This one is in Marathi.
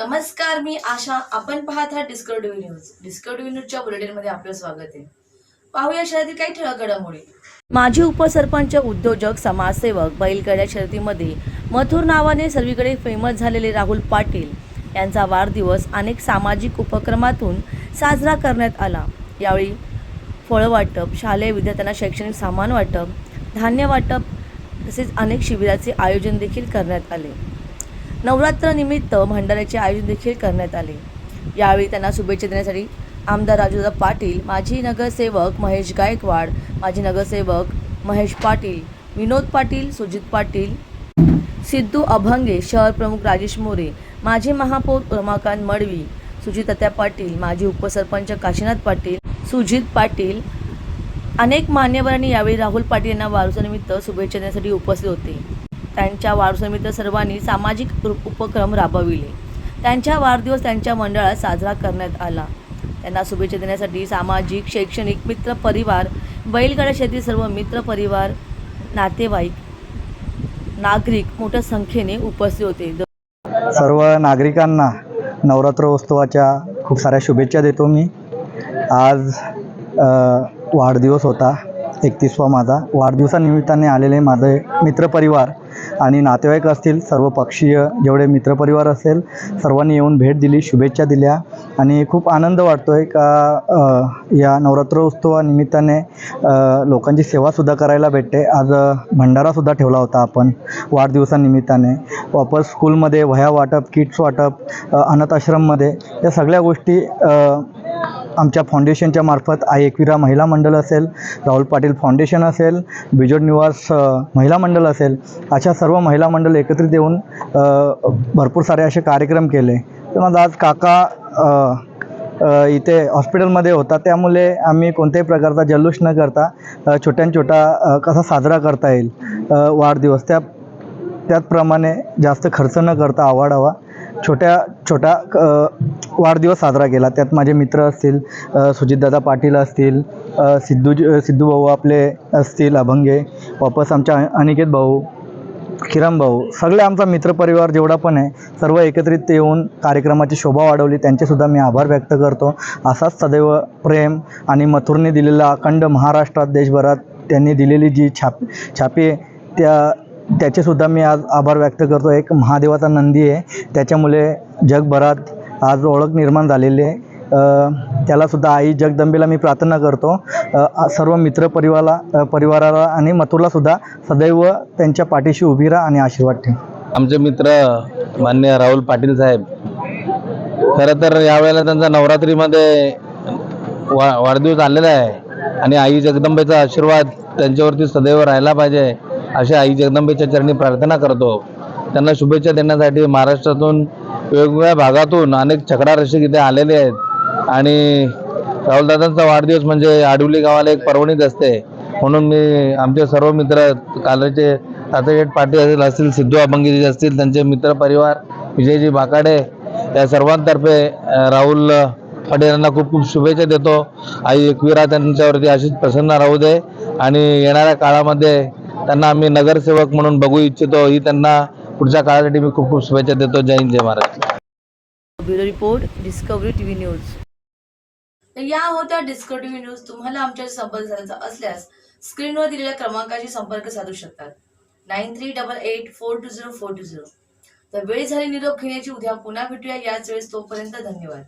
नमस्कार मी आशा. आपण पाहत आहात डिस्कवरी न्यूज डिस्कवरी न्यूजच्या बुलेटिनमध्ये आपलं स्वागत आहे. पाहूया शहरातील काही ठळक घडामोडी माजी उपसरपंच उद्योजक समाजसेवक बैलगाड्या शर्यतीमध्ये मथुर नावाने सर्वीकडे फेमस झालेले राहुल पाटील यांचा वाढदिवस अनेक सामाजिक उपक्रमातून साजरा करण्यात आला. यावेळी फळं वाटप शालेय विद्यार्थ्यांना शैक्षणिक सामान वाटप धान्य वाटप तसेच अनेक शिबिराचे आयोजन देखील करण्यात आले. नवरात्रनिमित्त भंडाऱ्याचे आयोजन देखील करण्यात आले. यावेळी त्यांना शुभेच्छा देण्यासाठी आमदार राजूदा पाटील माजी नगरसेवक महेश गायकवाड माजी नगरसेवक महेश पाटील विनोद पाटील सुजित पाटील सिद्धू अभंगे शहर प्रमुख राजेश मोरे माजी महापौर रमाकांत मडवी सुजितत्या पाटील माजी उपसरपंच काशीनाथ पाटील सुजित पाटील अनेक मान्यवरांनी यावेळी राहुल पाटील यांना वाढदिवसानिमित्त शुभेच्छा देण्यासाठी उपस्थित होते. त्यांच्या वाढदिवसानिमित्त सर्वांनी सामाजिक उपक्रम राबविले. त्यांच्या वाढदिवस त्यांच्या मंडळात साजरा करण्यात आला. त्यांना शुभेच्छा देण्यासाठी सामाजिक शैक्षणिक मित्र परिवार बैलगाड्या शेती सर्व मित्र परिवार नातेवाईक नागरिक मोठ्या संख्येने उपस्थित होते. सर्व नागरिकांना नवरात्र उत्सवाच्या खूप साऱ्या शुभेच्छा देतो मी. आज वाढदिवस होता. एकतीसवा माझा. वाढदिवसानिमित्ताने आलेले माझे मित्रपरिवार आणि नातेवाईक असतील सर्व पक्षीय जेवढे मित्रपरिवार असेल सर्वांनी येऊन भेट दिली शुभेच्छा दिल्या. आणि खूप आनंद वाटतो आहे का या नवरात्र उत्सवानिमित्ताने लोकांची सेवासुद्धा करायला भेटते. आज भंडारासुद्धा ठेवला होता आपण वाढदिवसानिमित्ताने. वापस स्कूलमध्ये वह्या वाटप किट्स वाटप अनाथाश्रममध्ये अनाथ आश्रममध्ये या सगळ्या गोष्टी आमच्या फाउंडेशनच्या मार्फत आय एकविरा महिला मंडळ असेल राहुल पाटील फाउंडेशन असेल बिजोड निवास महिला मंडळ असेल अशा सर्व महिला मंडळ एकत्रित येऊन भरपूर सारे असे कार्यक्रम केले. तर मग आज काका इथे हॉस्पिटलमध्ये होता त्यामुळे आम्ही कोणत्याही प्रकारचा जल्लोष न करता छोट्यान छोटा कसा साजरा करता येईल वाढदिवस त्या त्याचप्रमाणे जास्त खर्च न करता आवाडावा छोट्या छोटा वाढदिवस साजरा केला. त्यात माझे मित्र असतील सुजितदादा पाटील असतील सिद्धू सिद्धू भाऊ आपले असतील अभंगे वापस आमच्या अनिकेत भाऊ किरण भाऊ सगळे आमचा मित्रपरिवार जेवढा पण आहे सर्व एकत्रित येऊन कार्यक्रमाची शोभा वाढवली. त्यांचेसुद्धा मी आभार व्यक्त करतो. असाच सदैव प्रेम आणि मथुरने दिलेला अखंड महाराष्ट्रात देशभरात त्यांनी दिलेली जी छाप छापी त्या त्याचेसुद्धा मी आज आभार व्यक्त करतो. एक महादेवाचा नंदी आहे. त्याच्यामुळे जगभरात आज ओळख निर्माण झालेली आहे. त्यालासुद्धा आई जगदंबेला मी प्रार्थना करतो. सर्व मित्र परिवाराला परिवाराला आणि मथुरलासुद्धा सदैव त्यांच्या पाठीशी उभी राहा आणि आशीर्वाद ठेव. आमचे मित्र मान्य राहुल पाटील साहेब खरं तर यावेळेला त्यांचा नवरात्रीमध्ये वा वाढदिवस आलेला आहे. आणि आई जगदंबेचा आशीर्वाद त्यांच्यावरती सदैव राहायला पाहिजे. अशी आई जगदंबेच्या चरणी प्रार्थना करतो. त्यांना शुभेच्छा देण्यासाठी महाराष्ट्रातून वेगवेगळ्या भागातून अनेक छकडा रसिक इथे आलेले आहेत. आणि राहुलदादांचा वाढदिवस म्हणजे आडवली गावाला एक पर्वणीच असते. म्हणून मी आमचे सर्व मित्र कालचे तात्याशेठ पाटील असतील सिद्धू अभंगीजी असतील त्यांचे मित्र परिवार विजयजी बाकाडे या सर्वांतर्फे राहुल पाटील यांना खूप खूप शुभेच्छा देतो. आई एकविरा त्यांच्यावरती अशीच प्रसन्न राहू दे. आणि येणाऱ्या काळामध्ये त्यांना आम्ही नगरसेवक म्हणून बघू इच्छितो. ही त्यांना पुढच्या काळासाठी मी खूप खूप शुभेच्छा देतो. जय हिंद जय Maharashtra. Bureau report Discovery TV news. तर या होत्या डिस्कवरी टीव्ही न्यूज तुम्हाला आमच्याशी संपर्क साधायचा असल्यास स्क्रीनवर दिलेल्या क्रमांकाशी संपर्क साधू शकतात. Nine three double eight four two zero four two zero. तर वेळ झाली निरोप घेण्याची उद्या पुन्हा भेटूया. याच वेळेस तोपर्यंत धन्यवाद.